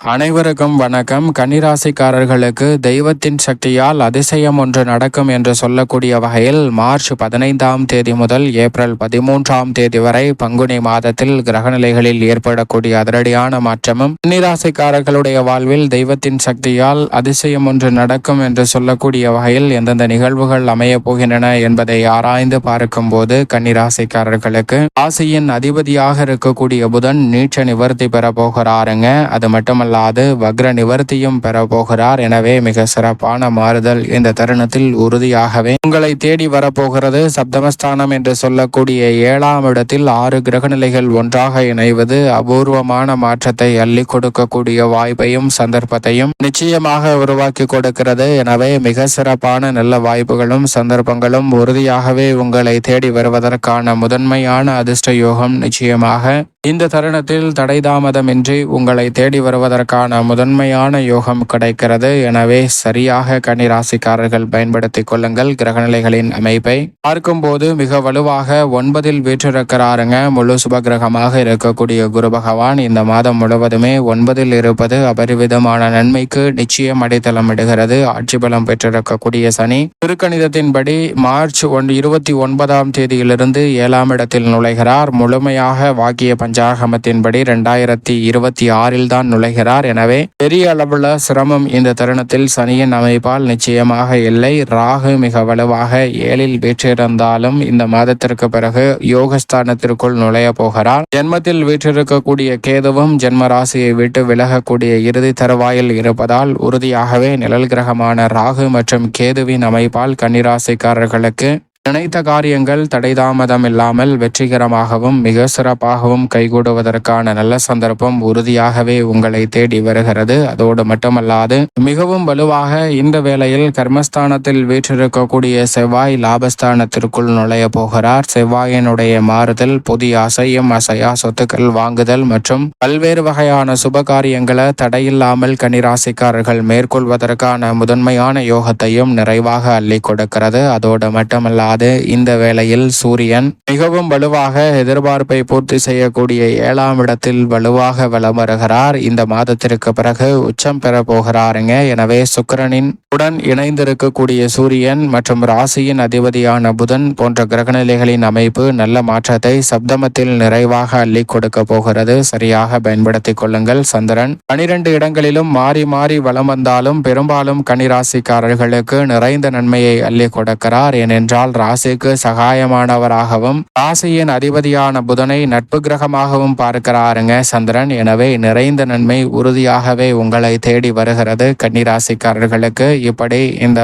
அனைவருக்கும் வணக்கம். கன்னிராசிக்காரர்களுக்கு தெய்வத்தின் சக்தியால் அதிசயம் ஒன்று நடக்கும் என்று சொல்லக்கூடிய வகையில் மார்ச் பதினைந்தாம் தேதி முதல் ஏப்ரல் பதிமூன்றாம் தேதி வரை பங்குனி மாதத்தில் கிரகநிலைகளில் ஏற்படக்கூடிய அதிரடியான மாற்றமும் கன்னிராசிக்காரர்களுடைய வாழ்வில் தெய்வத்தின் சக்தியால் அதிசயம் ஒன்று நடக்கும் என்று சொல்லக்கூடிய வகையில் எந்தெந்த நிகழ்வுகள் அமைய போகின்றன என்பதை ஆராய்ந்து பார்க்கும் போது கன்னிராசிக்காரர்களுக்கு ராசியின் அதிபதியாக இருக்கக்கூடிய புதன் நீச்ச நிவர்த்தி பெற போகிறாருங்க. அது மட்டுமல்ல மட்டுமல்லாது வக்ர நிவர்த்தியும் பெறப்போகிறார். எனவே மிக சிறப்பான மாறுதல் இந்த தருணத்தில் உறுதியாகவே. உங்களை தேடி வரப்போகிறது சப்தமஸ்தானம் என்று சொல்லக்கூடிய ஏழாம் இடத்தில் ஆறு கிரகநிலைகள் ஒன்றாக இணைவது அபூர்வமான மாற்றத்தை அள்ளி கொடுக்கக்கூடிய வாய்ப்பையும் சந்தர்ப்பத்தையும் நிச்சயமாக உருவாக்கி கொடுக்கிறது. எனவே மிக சிறப்பான நல்ல வாய்ப்புகளும் சந்தர்ப்பங்களும் உறுதியாகவே உங்களை தேடி வருவதற்கான முதன்மையான அதிர்ஷ்ட யோகம் நிச்சயமாக. இந்த தருணத்தில் தடைதாமதமின்றி உங்களை தேடி வருவதற்கான முதன்மையான யோகம் கிடைக்கிறது. எனவே சரியாக கன்னிராசிக்காரர்கள் பயன்படுத்திக் கொள்ளுங்கள். கிரகநிலைகளின் அமைப்பை பார்க்கும்போது மிக வலுவாக ஒன்பதில் வீற்றிருக்கிறாருங்க. முழு சுபகிரகமாக இருக்கக்கூடிய குரு பகவான் இந்த மாதம் முழுவதுமே ஒன்பதில் இருப்பது அபரிவிதமான நன்மைக்கு நிச்சயம் அடித்தளம் இடுகிறது. ஆட்சி பலம் பெற்றிருக்கக்கூடிய சனி திருக்கணிதத்தின்படி மார்ச் ஒன் இருபத்தி ஒன்பதாம் தேதியிலிருந்து ஏழாம் இடத்தில் நுழைகிறார். முழுமையாக வாக்கிய பஞ்சாகமத்தின்படி இரண்டாயிரத்தி இருபத்தி ஆறில் தான் நுழைகிறார். எனவே பெரிய அளவுள்ள சிரமம் இந்த தருணத்தில் சனியின் அமைப்பால் நிச்சயமாக இல்லை. ராகு மிக வலுவாக ஏழில் வீற்றிருந்தாலும் இந்த மாதத்திற்கு பிறகு யோகஸ்தானத்திற்குள் நுழைய போகிறார். ஜென்மத்தில் வீற்றிருக்கக்கூடிய கேதுவும் ஜென்ம ராசியை விட்டு விலகக்கூடிய இறுதி தருவாயில் இருப்பதால் உறுதியாகவே நிழல் கிரகமான ராகு மற்றும் கேதுவின் அமைப்பால் கன்னிராசிக்காரர்களுக்கு நினைத்த காரியங்கள் தடைதாமதம் இல்லாமல் வெற்றிகரமாகவும் மிக சிறப்பாகவும் கைகூடுவதற்கான நல்ல சந்தர்ப்பம் உறுதியாகவே உங்களை தேடி வருகிறது. அதோடு மட்டுமல்லாது மிகவும் வலுவாக இந்த வேளையில் கர்மஸ்தானத்தில் வீற்றிருக்கக்கூடிய செவ்வாய் லாபஸ்தானத்திற்குள் நுழைய போகிறார். செவ்வாயினுடைய மாறுதல் புதிய அசையும் அசையா சொத்துக்கள் வாங்குதல் மற்றும் பல்வேறு வகையான சுப காரியங்களை தடையில்லாமல் கனிராசிக்காரர்கள் மேற்கொள்வதற்கான முதன்மையான யோகத்தையும் நிறைவாக அள்ளி கொடுக்கிறது. அதோடு மட்டுமல்லாது அது இந்த வேளையில் சூரியன் மிகவும் வலுவாக எதிர்பார்ப்பை பூர்த்தி செய்யக்கூடிய ஏழாம் இடத்தில் வலுவாக வலம் வருகிறார் இந்த மாதத்திற்கு பிறகு உச்சம் பெற போகிறாருங்க. எனவே சுக்கரனின் உடன் இணைந்திருக்கக்கூடிய சூரியன் மற்றும் ராசியின் அதிபதியான புதன் போன்ற கிரகநிலைகளின் அமைப்பு நல்ல மாற்றத்தை சப்தமத்தில் நிறைவாக அள்ளி கொடுக்க போகிறது. சரியாக பயன்படுத்திக் கொள்ளுங்கள். சந்திரன் பனிரெண்டு இடங்களிலும் மாறி மாறி வலம் வந்தாலும் பெரும்பாலும் கனிராசிக்காரர்களுக்கு நிறைந்த நன்மையை அள்ளி கொடுக்கிறார். ஏனென்றால் ராசிக்கு சகாயமானவராகவும் ராசியின் அதிபதியான புதனை நட்பு கிரகமாகவும் பார்க்கிறாருங்க சந்திரன். எனவே நிறைந்த நன்மை உறுதியாகவே உங்களை தேடி வருகிறது கன்னிராசிக்காரர்களுக்கு. இப்படி இந்த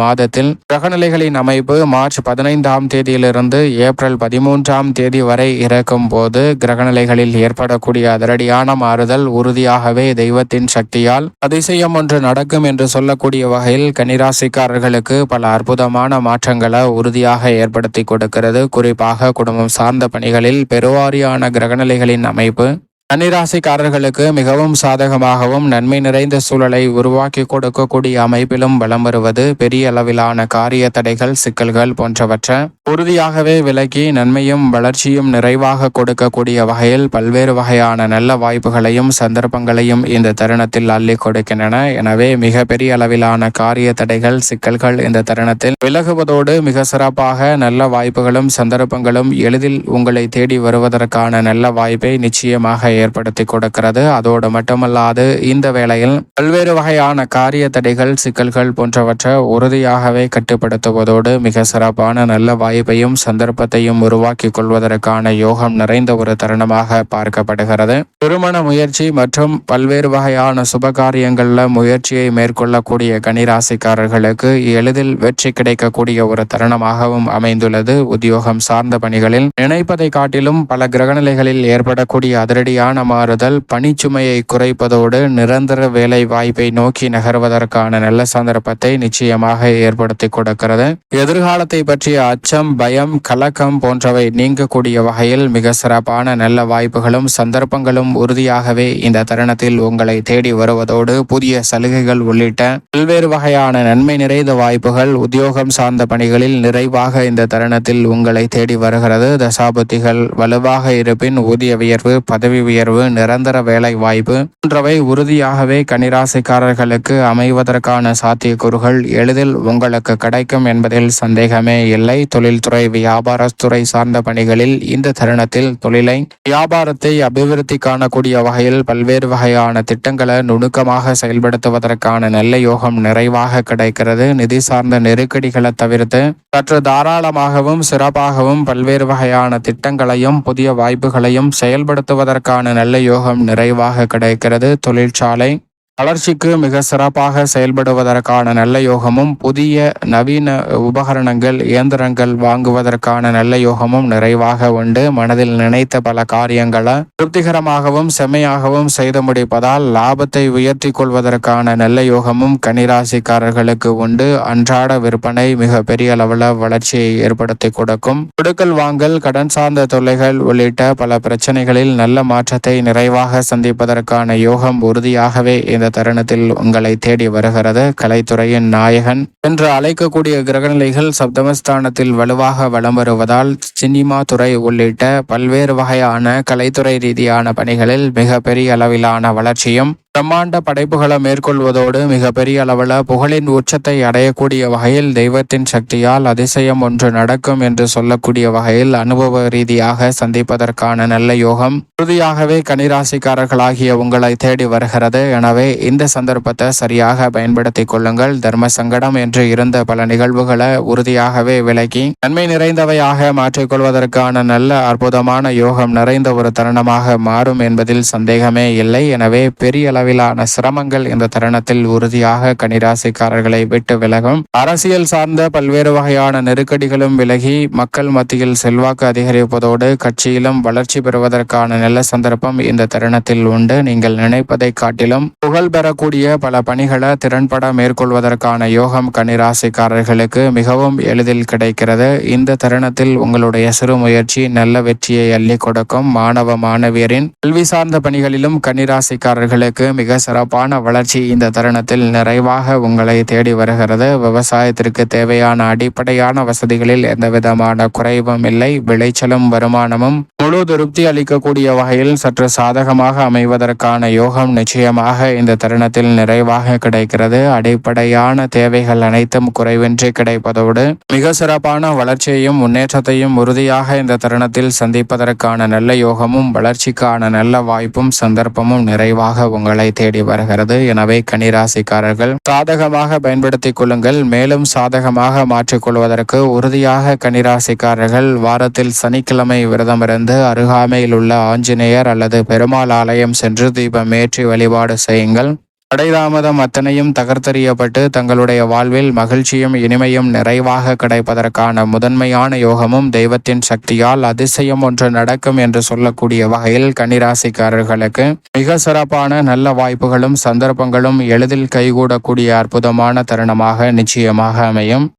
மாதத்தில் கிரகநிலைகளின் அமைப்பு மார்ச் பதினைந்தாம் தேதியிலிருந்து ஏப்ரல் பதிமூன்றாம் தேதி வரை இருக்கும் போது கிரகநிலைகளில் ஏற்படக்கூடிய அதிரடியான மாறுதல் உறுதியாகவே தெய்வத்தின் சக்தியால் அதிசயம் ஒன்று நடக்கும் என்று சொல்லக்கூடிய வகையில் கன்னிராசிக்காரர்களுக்கு பல அற்புதமான மாற்றங்களை உறுதி உறுதியாக ஏற்படுத்தி கொடுக்கிறது. குறிப்பாக குடும்பம் சார்ந்த பணிகளில் பெருவாரியான கிரகநிலைகளின் அமைப்பு தன்னிராசிக்காரர்களுக்கு மிகவும் சாதகமாகவும் நன்மை நிறைந்த சூழலை உருவாக்கி கொடுக்கக்கூடிய அமைப்பிலும் வலம் வருவது பெரிய அளவிலான காரிய தடைகள் சிக்கல்கள் போன்றவற்றை உறுதியாகவே விலக்கி நன்மையும் வளர்ச்சியும் நிறைவாக கொடுக்கக்கூடிய வகையில் பல்வேறு வகையான நல்ல வாய்ப்புகளையும் சந்தர்ப்பங்களையும் இந்த தருணத்தில் அள்ளி கொடுக்கின்றன. எனவே மிக பெரிய அளவிலான காரிய தடைகள் சிக்கல்கள் இந்த தருணத்தில் விலகுவதோடு மிக சிறப்பாக நல்ல வாய்ப்புகளும் சந்தர்ப்பங்களும் எளிதில் உங்களை தேடி வருவதற்கான நல்ல வாய்ப்பை நிச்சயமாக ஏற்படுத்தி கொடுக்கிறது. அதோடு மட்டுமல்லாது இந்த வேளையில் பல்வேறு வகையான காரிய தடைகள் சிக்கல்கள் போன்றவற்றை உறுதியாகவே கட்டுப்படுத்துவதோடு மிக சிறப்பான நல்ல வாய்ப்பையும் சந்தர்ப்பத்தையும் உருவாக்கி கொள்வதற்கான யோகம் நிறைந்த ஒரு தருணமாக பார்க்கப்படுகிறது. திருமண முயற்சி மற்றும் பல்வேறு வகையான சுபகாரியங்களில் முயற்சியை மேற்கொள்ளக்கூடிய கனிராசிக்காரர்களுக்கு எளிதில் வெற்றி கிடைக்கக்கூடிய ஒரு தருணமாகவும் அமைந்துள்ளது. உத்தியோகம் சார்ந்த பணிகளில் நினைப்பதை காட்டிலும் பல கிரகநிலைகளில் ஏற்படக்கூடிய அதிரடியான நிலையான மாறுதல் பணிச்சுமையை குறைப்பதோடு நிரந்தர வேலை வாய்ப்பை நோக்கி நகர்வதற்கான நல்ல சந்தர்ப்பத்தை நிச்சயமாக ஏற்படுத்தி கொடுக்கிறது. எதிர்காலத்தை பற்றிய அச்சம் பயம் கலக்கம் போன்றவை நீங்கக்கூடிய வகையில் மிக சிறப்பான நல்ல வாய்ப்புகளும் சந்தர்ப்பங்களும் உறுதியாகவே இந்த தருணத்தில் உங்களை தேடி வருவதோடு புதிய சலுகைகள் உள்ளிட்ட பல்வேறு வகையான நன்மை நிறைந்த வாய்ப்புகள் உத்தியோகம் சார்ந்த பணிகளில் நிறைவாக இந்த தருணத்தில் உங்களை தேடி வருகிறது. தசாபுத்திகள் வலுவாக இருப்பின் ஊதிய உயர்வு பதவி உயர்வு நிரந்தர வேலை வாய்ப்பு போன்றவை உறுதியாகவே கனிராசிக்காரர்களுக்கு அமைவதற்கான சாத்தியக்கூறுகள் எளிதில் உங்களுக்கு கிடைக்கும் என்பதில் சந்தேகமே இல்லை. தொழில்துறை வியாபாரத்துறை சார்ந்த பணிகளில் இந்த தருணத்தில் தொழிலை வியாபாரத்தை அபிவிருத்தி காணக்கூடிய வகையில் பல்வேறு வகையான திட்டங்களை நுணுக்கமாக செயல்படுத்துவதற்கான நல்ல யோகம் நிறைவாக கிடைக்கிறது. நிதி சார்ந்த நெருக்கடிகளை தவிர்த்து சற்று தாராளமாகவும் சிறப்பாகவும் பல்வேறு வகையான திட்டங்களையும் புதிய வாய்ப்புகளையும் செயல்படுத்துவதற்கான நல்ல யோகம் நிறைவாக கிடைக்கிறது. தொழிற்சாலை வளர்ச்சிக்கு மிக சிறப்பாக செயல்படுவதற்கான நல்ல யோகமும் புதிய நவீன உபகரணங்கள் இயந்திரங்கள் வாங்குவதற்கான நல்ல யோகமும் நிறைவாக உண்டு. மனதில் நினைத்த பல காரியங்களை திருப்திகரமாகவும் செம்மையாகவும் செய்து முடிப்பதால் லாபத்தை உயர்த்தி கொள்வதற்கான நல்ல யோகமும் கனிராசிக்காரர்களுக்கு உண்டு. அன்றாட விற்பனை மிக பெரிய அளவில் வளர்ச்சியை ஏற்படுத்தி கொடுக்கும். கொடுக்கல் வாங்கல் கடன் சார்ந்த தொல்லைகள் உள்ளிட்ட பல பிரச்சனைகளில் நல்ல மாற்றத்தை நிறைவாக சந்திப்பதற்கான யோகம் உறுதியாகவே இந்த தருணத்தில் உங்களை தேடி வருகிறது கலைத்துறையின் நாயகன். என்று அழைக்கக்கூடிய கிரகநிலைகள் சப்தமஸ்தானத்தில் வலுவாக வலம் வருவதால் சினிமா துறை உள்ளிட்ட பல்வேறு வகையான கலைத்துறை ரீதியான பணிகளில் மிக பெரிய அளவிலான வளர்ச்சியும் பிரம்மாண்ட படைப்புகளை மேற்கொள்வதோடு மிக பெரிய அளவில் புகழின் உச்சத்தை அடையக்கூடிய வகையில் தெய்வத்தின் சக்தியால் அதிசயம் ஒன்று நடக்கும் என்று சொல்லக்கூடிய வகையில் அனுபவ ரீதியாக சந்திப்பதற்கான நல்ல யோகம். உறுதியாகவே கனிராசிக்காரர்களாகிய உங்களை தேடி வருகிறது. எனவே இந்த சந்தர்ப்பத்தை சரியாக பயன்படுத்தி கொள்ளுங்கள். தர்ம சங்கடம் என்று இருந்த பல நிகழ்வுகளை உறுதியாகவே விலக்கி நன்மை நிறைந்தவையாக மாற்றிக்கொள்வதற்கான நல்ல அற்புதமான யோகம் நிறைந்த ஒரு தருணமாக மாறும் என்பதில் சந்தேகமே இல்லை. எனவே பெரிய அளவில் அளவிலான சிரமங்கள் இந்த தருணத்தில் உறுதியாக கனிராசிக்காரர்களை விட்டு விலகும். அரசியல் சார்ந்த பல்வேறு வகையான நெருக்கடிகளும் விலகி மக்கள் மத்தியில் செல்வாக்கு அதிகரிப்பதோடு கட்சியிலும் வளர்ச்சி பெறுவதற்கான நல்ல சந்தர்ப்பம் இந்த தருணத்தில் உண்டு. நீங்கள் நினைப்பதை காட்டிலும் புகழ் பெறக்கூடிய பல பணிகளை திறன்பட மேற்கொள்வதற்கான யோகம் கனிராசிக்காரர்களுக்கு மிகவும் எளிதில் கிடைக்கிறது. இந்த தருணத்தில் உங்களுடைய சிறு முயற்சி நல்ல வெற்றியை அள்ளி கொடுக்கும். மாணவ மாணவியரின் கல்வி சார்ந்த பணிகளிலும் கன்னிராசிக்காரர்களுக்கு மிக சிறப்பான வளர்ச்சி இந்த தருணத்தில் நிறைவாக உங்களை தேடி வருகிறது. விவசாயத்திற்கு தேவையான அடிப்படையான வசதிகளில் எந்த விதமான குறைவும் இல்லை. விளைச்சலும் வருமானமும் முழு திருப்தி அளிக்கக்கூடிய வகையில் சற்று சாதகமாக அமைவதற்கான யோகம் நிச்சயமாக இந்த தருணத்தில் நிறைவாக கிடைக்கிறது. அடிப்படையான தேவைகள் அனைத்தும் குறைவின்றி கிடைப்பதோடு மிக சிறப்பான வளர்ச்சியையும் முன்னேற்றத்தையும் உறுதியாக இந்த தருணத்தில் சந்திப்பதற்கான நல்ல யோகமும் வளர்ச்சிக்கான நல்ல வாய்ப்பும் சந்தர்ப்பமும் நிறைவாக உங்களை தேடி வருகிறது. எனவே கனிராசிக்காரர்கள் சாதகமாக பயன்படுத்திக் கொள்ளுங்கள். மேலும் சாதகமாக மாற்றிக்கொள்வதற்கு உறுதியாக கனிராசிக்காரர்கள் வாரத்தில் சனிக்கிழமை விரதமிருந்து அருகாமையில் உள்ள ஆஞ்சநேயர் அல்லது பெருமாள் ஆலயம் சென்று தீபம் ஏற்றி வழிபாடு செய்யுங்கள். தடைதாமதம் அத்தனையும் தகர்த்தறியப்பட்டு தங்களுடைய வாழ்வில் மகிழ்ச்சியும் இனிமையும் நிறைவாக கிடைப்பதற்கான முதன்மையான யோகமும் தெய்வத்தின் சக்தியால் அதிசயம் ஒன்று நடக்கும் என்று சொல்லக்கூடிய வகையில் கன்னிராசிக்காரர்களுக்கு மிக சிறப்பான நல்ல வாய்ப்புகளும் சந்தர்ப்பங்களும் எளிதில் கைகூடக்கூடிய அற்புதமான தருணமாக நிச்சயமாக அமையும்.